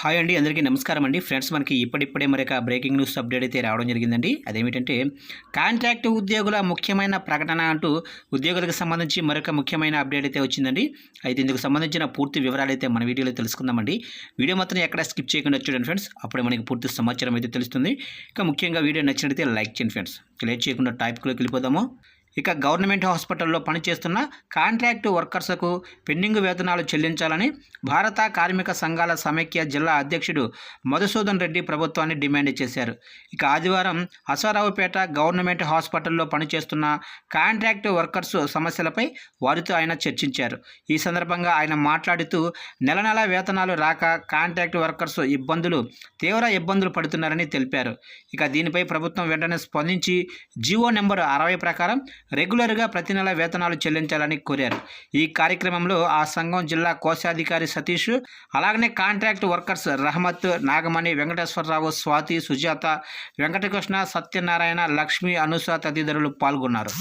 Hi అండి అందరికీ నమస్కారం అండి. ఫ్రెండ్స్ మనకి ఇప్పుడిప్పుడే మరి బ్రేకింగ్ న్యూస్ అప్డేట్ అయితే రావడం జరిగిందండి. అదేమిటంటే కాంట్రాక్ట్ ఉద్యోగుల ముఖ్యమైన ప్రకటన అంటూ ఉద్యోగులకు సంబంధించి మరొక ముఖ్యమైన అప్డేట్ అయితే వచ్చిందండి. అయితే ఇందుకు సంబంధించిన పూర్తి వివరాలు అయితే మన వీడియోలో తెలుసుకుందామండి. వీడియో మాత్రం ఎక్కడ స్కిప్ చేయకుండా చూడండి ఫ్రెండ్స్. అప్పుడే మనకి పూర్తి సమాచారం అయితే తెలుస్తుంది. ఇక ముఖ్యంగా వీడియో నచ్చినట్లయితే లైక్ చేయండి ఫ్రెండ్స్. లేట్ చేయకుండా టాపిక్లోకి వెళ్ళిపోదాము. ఇక గవర్నమెంట్ హాస్పిటల్లో పనిచేస్తున్న కాంట్రాక్టు వర్కర్స్కు పెండింగ్ వేతనాలు చెల్లించాలని భారత కార్మిక సంఘాల సమైక్య జిల్లా అధ్యక్షుడు మధుసూదన్ రెడ్డి ప్రభుత్వాన్ని డిమాండ్ చేశారు. ఇక ఆదివారం అసారావుపేట గవర్నమెంట్ హాస్పిటల్లో పనిచేస్తున్న కాంట్రాక్టు వర్కర్స్ సమస్యలపై వారితో ఆయన చర్చించారు. ఈ సందర్భంగా ఆయన మాట్లాడుతూ నెల నెల వేతనాలు రాక కాంట్రాక్ట్ వర్కర్స్ ఇబ్బందులు తీవ్ర ఇబ్బందులు పడుతున్నారని తెలిపారు. ఇక దీనిపై ప్రభుత్వం వెంటనే స్పందించి జీవో నెంబర్ అరవై ప్రకారం రెగ్యులర్గా ప్రతి నెల వేతనాలు చెల్లించాలని కోరారు. ఈ కార్యక్రమంలో ఆ సంఘం జిల్లా కోశాధికారి సతీష్ అలాగనే కాంట్రాక్ట్ వర్కర్స్ రహమత్ నాగమణి వెంకటేశ్వరరావు స్వాతి సుజాత వెంకటకృష్ణ సత్యనారాయణ లక్ష్మి అనుష తదితరులు పాల్గొన్నారు.